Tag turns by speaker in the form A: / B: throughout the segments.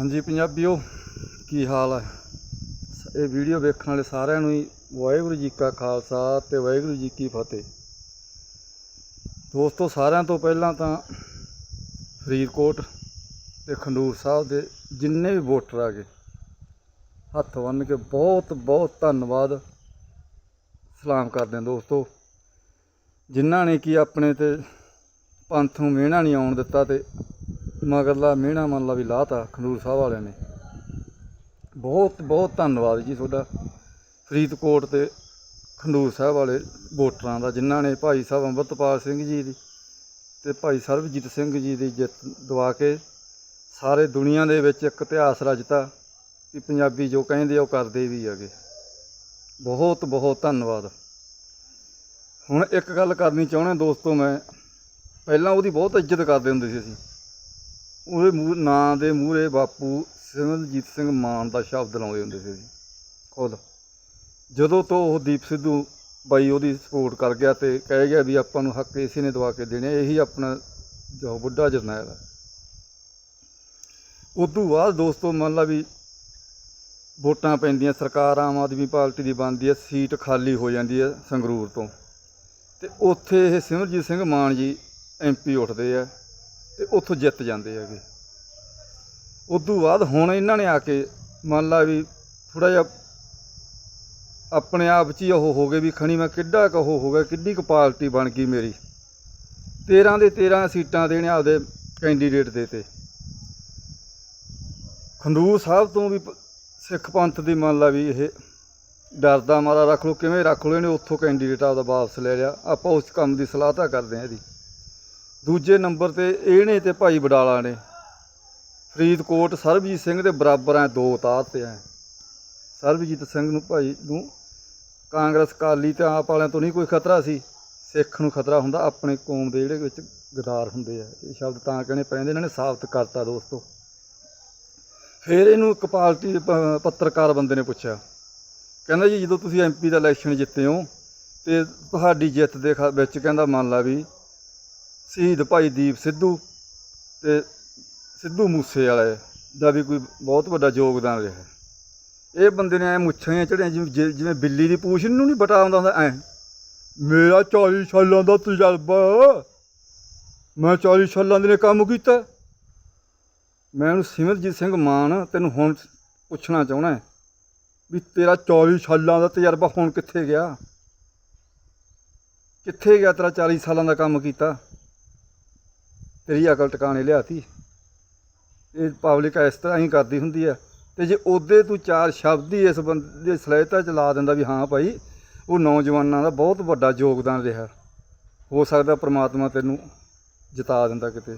A: ਹਾਂਜੀ ਪੰਜਾਬੀਓ, ਕੀ ਹਾਲ ਹੈ ਇਹ ਵੀਡੀਓ ਵੇਖਣ ਵਾਲੇ ਸਾਰਿਆਂ ਨੂੰ ਹੀ ਵਾਹਿਗੁਰੂ ਜੀ ਕਾ ਖਾਲਸਾ ਤੇ ਵਾਹਿਗੁਰੂ ਜੀ ਕੀ ਫਤਿਹ। ਦੋਸਤੋ, ਸਾਰਿਆਂ ਤੋਂ ਪਹਿਲਾਂ ਤਾਂ ਫਰੀਦਕੋਟ ਤੇ ਖੰਡੂਰ ਸਾਹਿਬ ਦੇ ਜਿੰਨੇ ਵੀ ਵੋਟਰ ਆ ਗਏ, ਹੱਥ ਬੰਨ੍ਹ ਕੇ ਬਹੁਤ ਬਹੁਤ ਧੰਨਵਾਦ। ਸਲਾਮ ਕਰਦੇ ਹਾਂ ਦੋਸਤੋ। ਜਿਨ੍ਹਾਂ ਨੇ ਕੀ ਆਪਣੇ ਤੇ ਪੰਥ ਨੂੰ ਮਿਹਣਾ ਨਹੀਂ ਆਉਣ ਦਿੱਤਾ ਤੇ ਮਗਰਲਾ ਮਿਹਣਾ ਮੰਨ ਲਾ ਵੀ ਲਾਤਾ ਖੰਡੂਰ ਸਾਹਿਬ ਵਾਲਿਆਂ ਨੇ। ਬਹੁਤ ਬਹੁਤ ਧੰਨਵਾਦ ਜੀ ਤੁਹਾਡਾ। ਫਰੀਦਕੋਟ ਤੇ ਖੰਡੂਰ ਸਾਹਿਬ ਵਾਲੇ ਵੋਟਰਾਂ ਦਾ, ਜਿਨ੍ਹਾਂ ਨੇ ਭਾਈ ਸਾਹਿਬ ਅੰਮ੍ਰਿਤਪਾਲ ਸਿੰਘ ਜੀ ਦੀ ਤੇ ਭਾਈ ਸਰਬਜੀਤ ਸਿੰਘ ਜੀ ਦੀ ਜਿੱਤ ਦਵਾ ਕੇ ਸਾਰੇ ਦੁਨੀਆ ਦੇ ਵਿੱਚ ਇੱਕ ਇਤਿਹਾਸ ਰਚਤਾ ਕਿ ਪੰਜਾਬੀ ਜੋ ਕਹਿੰਦੇ ਆ ਉਹ ਕਰਦੇ ਵੀ ਹੈਗੇ। ਬਹੁਤ ਬਹੁਤ ਧੰਨਵਾਦ। ਹੁਣ ਇੱਕ ਗੱਲ ਕਰਨੀ ਚਾਹੁੰਦਾ ਦੋਸਤੋ ਮੈਂ, ਪਹਿਲਾਂ ਉਹਦੀ ਬਹੁਤ ਇੱਜ਼ਤ ਕਰਦੇ ਹੁੰਦੇ ਸੀ ਅਸੀਂ। ਉਹਦੇ ਮੂੰਹ ਨਾਂ ਦੇ ਮੂਹਰੇ ਬਾਪੂ ਸਿਮਰਜੀਤ ਸਿੰਘ ਮਾਨ ਦਾ ਸ਼ਬਦ ਲਾਉਂਦੇ ਹੁੰਦੇ ਸੀ ਜੀ, ਖੁਦ। ਜਦੋਂ ਤੋਂ ਉਹ ਦੀਪ ਸਿੱਧੂ ਬਾਈ ਉਹਦੀ ਸਪੋਰਟ ਕਰ ਗਿਆ ਤੇ ਕਹਿ ਗਿਆ ਵੀ ਆਪਾਂ ਨੂੰ ਹੱਕ ਇਸੇ ਨੇ ਦਵਾ ਕੇ ਦੇਣੇ, ਇਹੀ ਆਪਣਾ ਜੋ ਬੁੱਢਾ ਜਰਨੈਲ ਹੈ। ਉਦੋਂ ਬਾਅਦ ਦੋਸਤੋ ਮੰਨ ਲਾ ਵੀ ਵੋਟਾਂ ਪੈਂਦੀਆਂ, ਸਰਕਾਰ ਆਮ ਆਦਮੀ ਪਾਰਟੀ ਦੀ ਬਣਦੀ ਹੈ, ਸੀਟ ਖਾਲੀ ਹੋ ਜਾਂਦੀ ਹੈ ਸੰਗਰੂਰ ਤੋਂ। ਤੇ ਉੱਥੇ ਇਹ ਸਿਮਰਜੀਤ ਸਿੰਘ ਮਾਨ ਜੀ ਐਮਪੀ ਉੱਠਦੇ ਆ। ਤੇ ਉੱਥੋਂ ਜਿੱਤ ਜਾਂਦੇ ਹੈਗੇ। ਉਦੋਂ ਬਾਅਦ ਹੁਣ ਇਹਨਾਂ ਨੇ ਆ ਕੇ ਮੰਨ ਲਾ ਵੀ ਥੋੜਾ ਜਿਹਾ ਆਪਣੇ ਆਪ 'ਚ ਹੀ ਉਹ ਹੋ ਗਏ ਵੀ ਖਣੀ ਮੈਂ ਕਿੱਡਾ ਕੁ ਉਹ ਹੋ ਗਿਆ, ਕਿੱਡੀ ਕੁ ਪਾਰਟੀ ਬਣ ਗਈ ਮੇਰੀ। 13 ਦੇ 13 ਸੀਟਾਂ ਦੇਣੇ ਆਪਦੇ ਕੈਂਡੀਡੇਟ ਦੇ ਤੇ। ਖੰਡੂਰ ਸਾਹਿਬ ਤੋਂ ਵੀ ਪ- ਸਿੱਖ ਪੰਥ ਦੀ ਮੰਨ ਲਾ ਵੀ ਇਹ ਡਰਦਾ ਮਾਰਾ ਰੱਖ ਲੋ ਕਿਵੇਂ ਰੱਖ ਲੋ ਇਹਨੇ ਉੱਥੋਂ ਕੈਂਡੀਡੇਟ ਆਪਦਾ ਵਾਪਸ ਲੈ ਲਿਆ। ਆਪਾਂ ਉਸ ਕੰਮ ਦੀ ਸਲਾਹ ਤਾਂ ਕਰਦੇ ਹਾਂ ਇਹਦੀ। ਦੂਜੇ ਨੰਬਰ ਤੇ ਇਹ ਨੇ ਤੇ ਭਾਈ ਬਡਾਲਾ ਨੇ। ਫਰੀਦਕੋਟ ਸਰਬਜੀਤ ਸਿੰਘ ਦੇ ਬਰਾਬਰ ਐ, ਦੋ ਤਾਰ ਤੇ ਐ। ਸਰਬਜੀਤ ਸਿੰਘ ਨੂੰ ਭਾਈ ਨੂੰ ਕਾਂਗਰਸ ਕਾਲੀ ਤੇ ਆਪ ਵਾਲਿਆਂ ਤੋਂ ਨਹੀਂ ਕੋਈ ਖਤਰਾ ਸੀ। ਸਿੱਖ ਨੂੰ ਖਤਰਾ ਹੁੰਦਾ, ਆਪਣੇ ਕੌਮ ਦੇ ਜਿਹੜੇ ਵਿੱਚ ਗਦਾਰ ਹੁੰਦੇ ਆ। ਇਹ ਸ਼ਬਦ ਤਾਂ ਕਹਿਣੇ ਪੈਂਦੇ, ਇਹਨਾਂ ਨੇ ਸਾਬਤ ਕਰਤਾ ਦੋਸਤੋ। ਫਿਰ ਇਹਨੂੰ ਇੱਕ ਪਾਰਟੀ ਪੱਤਰਕਾਰ ਬੰਦੇ ਨੇ ਪੁੱਛਿਆ। ਕਹਿੰਦਾ ਜੀ, ਜਦੋਂ ਤੁਸੀਂ ਐਮਪੀ ਦਾ ਇਲੈਕਸ਼ਨ ਜਿੱਤੇ ਹੋ ਤੇ ਤੁਹਾਡੀ ਜਿੱਤ ਦੇ ਖਾ- ਵਿੱਚ ਕਹਿੰਦਾ ਮੰਨ ਲਾ ਵੀ ਸ਼ਹੀਦ ਭਾਈ ਦੀਪ ਸਿੱਧੂ ਤੇ ਸਿੱਧੂ ਮੂਸੇ ਵਾਲੇ ਦਾ ਵੀ ਕੋਈ ਬਹੁਤ ਵੱਡਾ ਯੋਗਦਾਨ ਰਿਹਾ। ਇਹ ਬੰਦੇ ਨੇ ਐ ਮੁੱਛਾਂ ਚੜਿਆ ਜਿਵੇਂ ਜਿ- ਜਿਵੇਂ ਬਿੱਲੀ ਦੀ ਪੂਛ ਨੂੰ ਨਹੀਂ ਬਟਾ ਆਉਂਦਾ ਹੁੰਦਾ ਐ, ਮੇਰਾ 40 ਸਾਲਾਂ ਦਾ ਤਜਰਬਾ, ਮੈਂ 40 ਸਾਲਾਂ ਦੇ ਨੇ ਕੰਮ ਕੀਤਾ। ਮੈਂ ਉਹਨੂੰ ਸਿਮਰਜੀਤ ਸਿੰਘ ਮਾਨ ਤੈਨੂੰ ਹੁਣ ਪੁੱਛਣਾ ਚਾਹਣਾ ਵੀ ਤੇਰਾ 40 ਸਾਲਾਂ ਦਾ ਤਜਰਬਾ ਹੁਣ ਕਿੱਥੇ ਗਿਆ? ਕਿੱਥੇ ਗਿਆ ਤੇਰਾ 40 ਸਾਲਾਂ ਦਾ ਕੰਮ ਕੀਤਾ? ਤੇਰੀ ਅਕਲ ਟਿਕਾਣੇ ਲਿਆਤੀ। ਇਹ ਪਬਲਿਕ ਇਸ ਤਰ੍ਹਾਂ ਹੀ ਕਰਦੀ ਹੁੰਦੀ ਹੈ ਤੇ ਜੇ ਉਹਦੇ ਤੂੰ ਚਾਰ ਸ਼ਬਦ ਹੀ ਇਸ ਬੰਦੇ ਦੀ ਸਲਾਹਿਤਾ ਚ ਲਾ ਦਿੰਦਾ ਵੀ ਹਾਂ ਭਾਈ, ਉਹ ਨੌਜਵਾਨਾਂ ਦਾ ਬਹੁਤ ਵੱਡਾ ਯੋਗਦਾਨ ਰਿਹਾ। ਹੋ ਸਕਦਾ ਪ੍ਰਮਾਤਮਾ ਤੈਨੂੰ ਜਿਤਾ ਦਿੰਦਾ ਕਿਤੇ।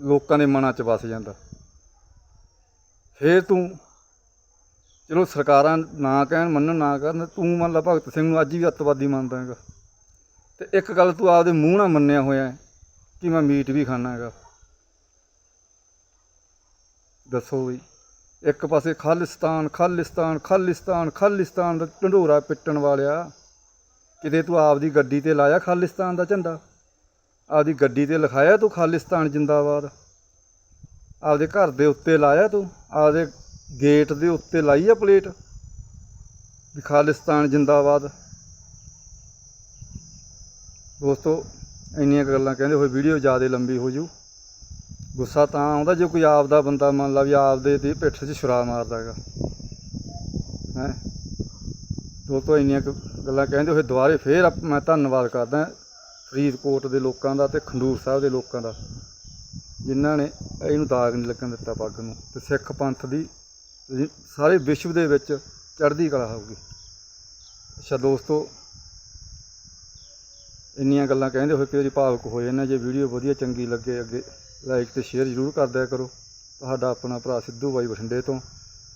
A: ਲੋਕਾਂ ਦੇ ਮਨਾਂ 'ਚ ਵਸ ਜਾਂਦਾ। ਫੇਰ ਤੂੰ, ਚਲੋ ਸਰਕਾਰਾਂ ਨਾ ਕਹਿਣ, ਮੰਨਣ ਨਾ ਕਰਨ, ਤੂੰ ਮੰਨ ਲਾ ਭਗਤ ਸਿੰਘ ਨੂੰ ਅੱਜ ਵੀ ਅੱਤਵਾਦੀ ਮੰਨਦਾ ਹੈਗਾ। ਤੇ ਇੱਕ ਗੱਲ ਤੂੰ ਆਪਦੇ ਮੂੰਹ ਨਾਲ ਮੰਨਿਆ ਹੋਇਆ ਹੈ। ਕਿ ਮੈਂ ਮੀਟ ਵੀ ਖਾਣਾ ਹੈਗਾ। ਦੱਸੋ ਵੀ, ਇੱਕ ਪਾਸੇ ਖਾਲਿਸਤਾਨ ਖਾਲਿਸਤਾਨ ਖਾਲਿਸਤਾਨ ਖਾਲਿਸਤਾਨ ਦਾ ਢੰਡੋਰਾ ਪਿੱਟਣ ਵਾਲਿਆ। ਕਿਤੇ ਤੂੰ ਆਪਦੀ ਗੱਡੀ ਤੇ ਲਾਇਆ ਖਾਲਿਸਤਾਨ ਦਾ ਝੰਡਾ? ਆਪਦੀ ਗੱਡੀ ਤੇ ਲਿਖਾਇਆ ਤੂੰ ਖਾਲਿਸਤਾਨ ਜਿੰਦਾਬਾਦ? ਆਪਦੇ ਘਰ ਦੇ ਉੱਤੇ ਲਾਇਆ ਤੂੰ? ਆਪਦੇ ਗੇਟ ਦੇ ਉੱਤੇ ਲਾਈ ਆ ਪਲੇਟ? ਖਾਲਿਸਤਾਨ ਜਿੰਦਾਬਾਦ। ਦੋਸਤੋ ਇੰਨੀਆਂ ਕੁ ਗੱਲਾਂ ਕਹਿੰਦੇ ਹੋਏ ਵੀਡੀਓ ਜ਼ਿਆਦਾ ਲੰਬੀ ਹੋ ਜੂ। ਗੁੱਸਾ ਤਾਂ ਆਉਂਦਾ ਜੇ ਕੋਈ ਆਪਦਾ ਬੰਦਾ ਮੰਨ ਲਾ ਵੀ ਆਪਦੇ ਦੀ ਪਿੱਠ 'ਚ ਛੁਰਾ ਮਾਰਦਾ ਹੈਗਾ। ਹੈ? ਦੋਸਤੋ ਇੰਨੀਆਂ ਕੁ ਗੱਲਾਂ ਕਹਿੰਦੇ ਹੋਏ ਦੁਬਾਰੇ ਫੇਰ ਆਪ- ਮੈਂ ਧੰਨਵਾਦ ਕਰਦਾ ਫਰੀਦਕੋਟ ਦੇ ਲੋਕਾਂ ਦਾ ਤੇ ਖੰਡੂਰ ਸਾਹਿਬ ਦੇ ਲੋਕਾਂ ਦਾ, ਜਿਨ੍ਹਾਂ ਨੇ ਇਹਨੂੰ ਦਾਗ ਨਹੀਂ ਲੱਗਣ ਦਿੱਤਾ ਪੱਗ ਨੂੰ ਤੇ ਸਿੱਖ ਪੰਥ ਦੀ ਸਾਰੇ ਵਿਸ਼ਵ ਦੇ ਵਿੱਚ ਚੜ੍ਹਦੀ ਕਲਾ ਹੋਊਗੀ। ਅੱਛਾ ਦੋਸਤੋ ਇੰਨੀਆਂ ਗੱਲਾਂ ਕਹਿੰਦੇ ਹੋਏ ਕਿ ਵਾਰੀ ਭਾਵੁਕ ਹੋ ਜਾਂਦੇ ਜੇ ਵੀਡੀਓ ਵਧੀਆ ਚੰਗੀ ਲੱਗੇ ਅੱਗੇ ਲਾਈਕ ਤੇ ਸ਼ੇਅਰ ਜ਼ਰੂਰ ਕਰ ਦਿਆ ਕਰੋ। ਤੁਹਾਡਾ ਆਪਣਾ ਭਰਾ ਸਿੱਧੂ ਬਾਈ ਬਠਿੰਡੇ ਤੋਂ।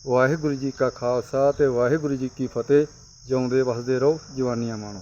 A: ਵਾਹਿਗੁਰੂ ਜੀ ਕਾ ਖਾਲਸਾ ਤੇ ਵਾਹਿਗੁਰੂ ਜੀ ਕੀ ਫਤਿਹ। ਜਿਉਂਦੇ ਵਸਦੇ ਰਹੋ, ਜਵਾਨੀਆਂ ਮਾਣੋ।